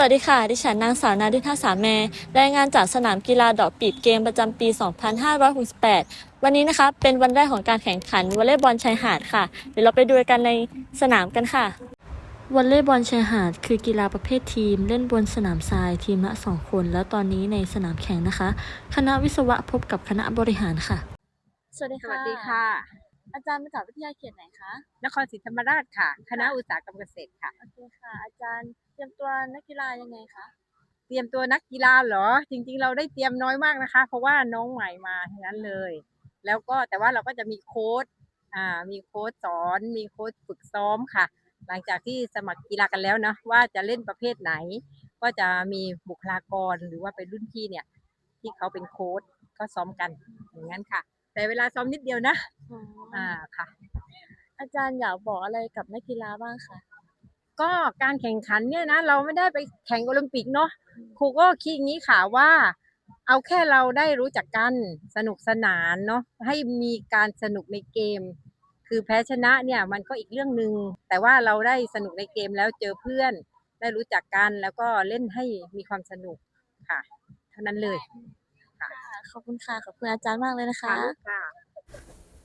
วัสดีค่ะ ดิฉันนางสาวนาดิธาสาแมรายงานจากสนามกีฬาดอกปีบเกมประจำปี 2568 วันนี้นะคะ เป็นวันแรกของการแข่งขันวอลเลย์บอลชายหาดค่ะ เดี๋ยวเราไปดูกันในสนามกันค่ะ วอลเลย์บอลชายหาด คือกีฬาประเภททีม เล่นบนสนามทรายทีมละสองคน แล้วตอนนี้ในสนามแข่งนะคะ คณะวิศวะพบกับคณะบริหารค่ะ สวัสดีสค่ะวัสดีค่ะ อาจารย์มาจากวิทยาเขตไหนคะ นครศรีธรรมราชค่ะ คณะอุตสาหกรรมเกษตรค่ะ โอเคค่ะ อาจารย์เตรียมตัวนักกีฬายังไงคะ เตรียมตัวนักกีฬาเหรอ จริง ๆ เราได้เตรียมน้อยมากนะคะ เพราะว่าน้องใหม่มาทั้งนั้นเลย แล้วก็แต่ว่าเราก็จะมีโค้ดอ่า มีโค้ดสอน มีโค้ดฝึกซ้อมค่ะ หลังจากที่สมัครกีฬากันแล้วนะว่าจะเล่นประเภทไหน ก็จะมีบุคลากรหรือว่าเป็นรุ่นพี่เนี่ย ที่เขาเป็นโค้ดก็ซ้อมกันอย่างนั้นค่ะ แต่เวลาซ้อมนิดเดียวนะ อ่าค่ะ อาจารย์อยากบอกอะไรกับนักกีฬาบ้างคะก็การแข่งขันเนี่ยนะ เราไม่ได้ไปแข่งโอลิมปิกเนาะครูก็คิดอย่างนี้ค่ะว่า เอาแค่เราได้รู้จักกันสนุกสนานเนาะให้มีการสนุกในเกม คือแพ้ชนะเนี่ยมันก็อีกเรื่องหนึ่งแต่ว่าเราได้สนุกในเกมแล้วเจอเพื่อน ได้รู้จักกันแล้วก็เล่นให้มีความสนุกค่ะ เท่านั้นเลยค่ะ ขอบคุณค่ะ ขอบคุณอาจารย์มากเลยนะคะ ค่ะ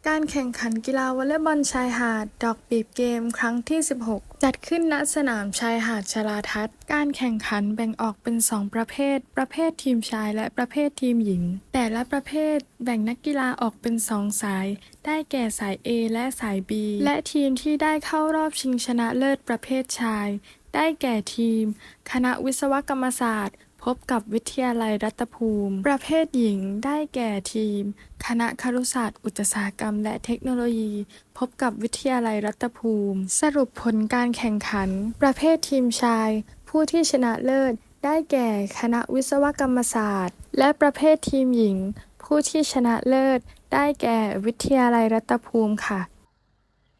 การแข่งขันกีฬาวอลเลย์บอลชายหาด ดอกปีบเกมครั้งที่ 16 จัดขึ้นณสนามชายหาดชลาทัศน์ การแข่งขันแบ่งออกเป็น 2 ประเภท ประเภททีมชายและประเภททีมหญิง แต่ละประเภทแบ่งนักกีฬาออกเป็น 2 สาย ได้แก่สาย A และสาย B และทีมที่ได้เข้ารอบชิงชนะเลิศประเภทชาย ได้แก่ทีม คณะวิศวกรรมศาสตร์ พบกับวิทยาลัยรัตภูมิ ประเภทหญิงได้แก่ทีม คณะครุศาสตร์ อุตสาหกรรม และเทคโนโลยี พบกับวิทยาลัยรัตภูมิ สรุปผลการแข่งขัน ประเภททีมชาย ผู้ที่ชนะเลิศ ได้แก่คณะวิศวกรรมศาสตร์ และประเภททีมหญิง ผู้ที่ชนะเลิศ ได้แก่วิทยาลัยรัตภูมิค่ะ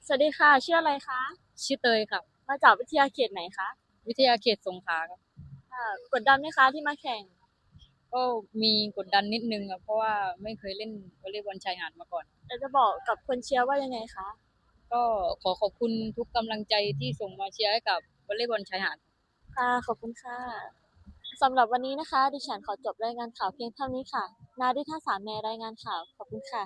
สวัสดีค่ะ ชื่ออะไรคะ ชื่อเตยครับมาจากวิทยาเขตไหนคะ วิทยาเขตสงขลาครับค่ะ กดดันไหมคะที่มาแข่ง ก็มีกดดันนิดนึงครับเพราะว่าไม่เคยเล่นวอลเลย์บอลชายหาดมาก่อนอยากจะบอกกับคนเชียร์ว่ายังไงคะ ก็ขอขอบคุณทุกกำลังใจที่ส่งมาเชียร์ให้กับวอลเลย์บอลชายหาด ค่ะขอบคุณค่ะสำหรับวันนี้นะคะ ดิฉันขอจบรายงานข่าวเพียงเท่านี้ค่ะ นาดิท่าสามแมรายงานข่าว ขอบคุณค่ะ